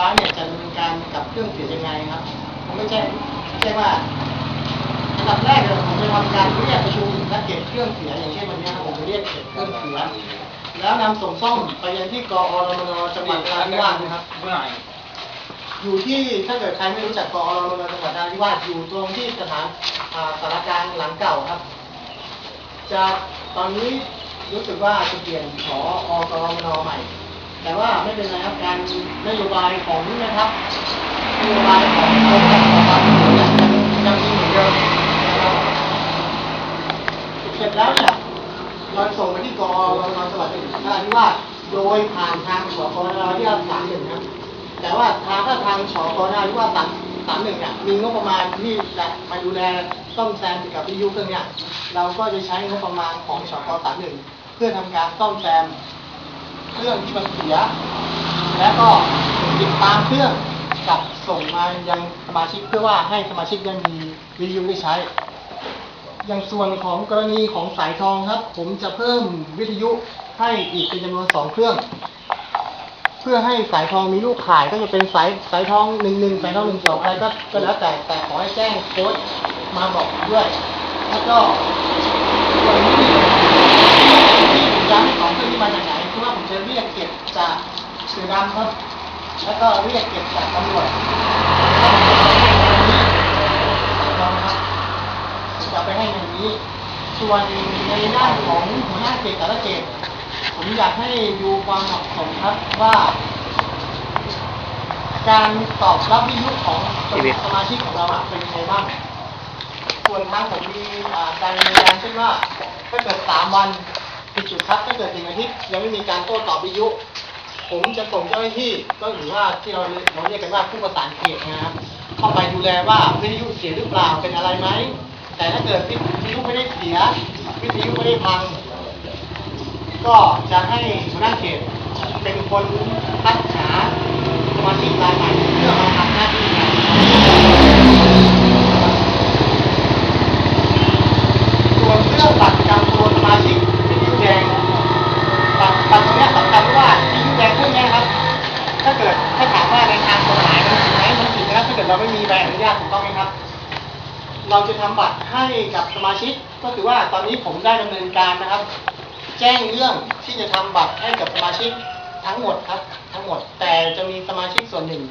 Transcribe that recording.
ฟ้าเนี่ยจะดำเนินการกับเครื่องเสียยังไงครับผมไม่ใช่ไม่ใช่ว่าอันดับแรกเลยผมจะทำการเรียกประชุมและเก็บเครื่องเสียอย่างเช่นวันนี้ครับผมจะเรียกเก็บเครื่องเสียแล้วนำส่งซ่อมไปยังที่กอรมนจังหวัดนราธิวาสนะครับ เมื่อไหร่อยู่ที่ถ้าเกิดใครไม่รู้จักกอรมนจังหวัดนราธิวาสอยู่ตรงที่สถานอ่าสารกลางหลังเก่าครับ จะตอนนี้รู้สึกว่าจะเปลี่ยนขออกรมนใหม่ แต่ว่าไม่เป็นไรครับการนโยบายของนะครับนโยบายของกรมการปกครองเนี่ยยังมีเหมือนเดิมเสร็จแล้วเนี่ยเราส่งไปที่กอรมนจังหวัดนราธิวาสโดยผ่านทางสกนราธิวาสสามหนึ่งครับแต่ว่าทางถ้าทางสกนราธิวาสสามสามหนึ่งเนี่ยมีงบประมาณที่จะมาดูแลซ่อมแซมเกี่ยวกับวิทยุเครื่องเนี่ยเราก็จะใช้งบประมาณของสกสามหนึ่งเพื่อทำการซ่อมแซม เครื่องที่มันเสีย แล้วก็ติดตามเครื่องกลับส่งมายังสมาชิกเพื่อว่าให้สมาชิกยังมีรีวิทยุได้ใช้ อย่างส่วนของกรณีของสายทองครับ ผมจะเพิ่มวิทยุให้อีกเป็นจำนวนสองเครื่อง เพื่อให้สายทองมีลูกขายก็จะเป็นสายสายทองหนึ่งหนึ่งสายทองหนึ่งสองอะไรก็แล้วแต่แต่ขอให้แจ้งโค้ดมาบอกด้วย แล้วก็ส่วนนี้ที่ย้ำของเครื่องนี้มาจากไหนคือว่าผมจะเรียกเก็บจาก สื่อดำครับ แล้วก็เรียกเก็บจากตำรวจนะครับจะไปให้อย่างนี้ ส่วนในด้านของหัวหน้าเขตแต่ละเขตผมอยากให้ดูความเหมาะสมครับว่า การตอบรับวิทยุของสมาชิกของเราเป็นยังไงบ้าง ส่วนทางผมมีการดำเนินการเช่นว่าถ้าเกิดสามวันผิดจุดครับถ้าเกิดหนึ่งอาทิตย์ยังไม่มีการโต้ตอบวิทยุ ผมจะส่งเจ้าหน้าที่ก็หรือว่าที่เราเราเรียกกันว่าผู้ประสานเขตนะครับเข้าไปดูแลว่าวิทยุเสียหรือเปล่าเป็นอะไรไหมแต่ถ้าเกิดวิทยุไม่ได้เสียวิทยุไม่ได้พัง ก็จะให้หัวหน้าเขตเป็นคนพัดหาสมาชิกรายใหม่เพื่อมาทำหน้าที่งานส่วนเรื่องบัตรประจำตัวสมาชิกที่ยิ้วแดงบัตรบัตรตรงเนี้ยสำคัญเพราะว่าที่ยิ้วแดงพวกเนี้ยครับ ถ้าเกิดถ้าถามว่าในทางกฎหมายมันผิดไหมมันผิดนะครับถ้า เราไม่มีใบอนุญาตถูกต้องไหมครับ เราจะทำบัตรให้กับสมาชิก ก็คือว่าตอนนี้ผมได้ดำเนินการนะครับ แจ้งเรื่องที่จะทำบัตรให้กับสมาชิกทั้งหมดครับ ทั้งหมดแต่จะมีสมาชิกส่วนหนึ่ง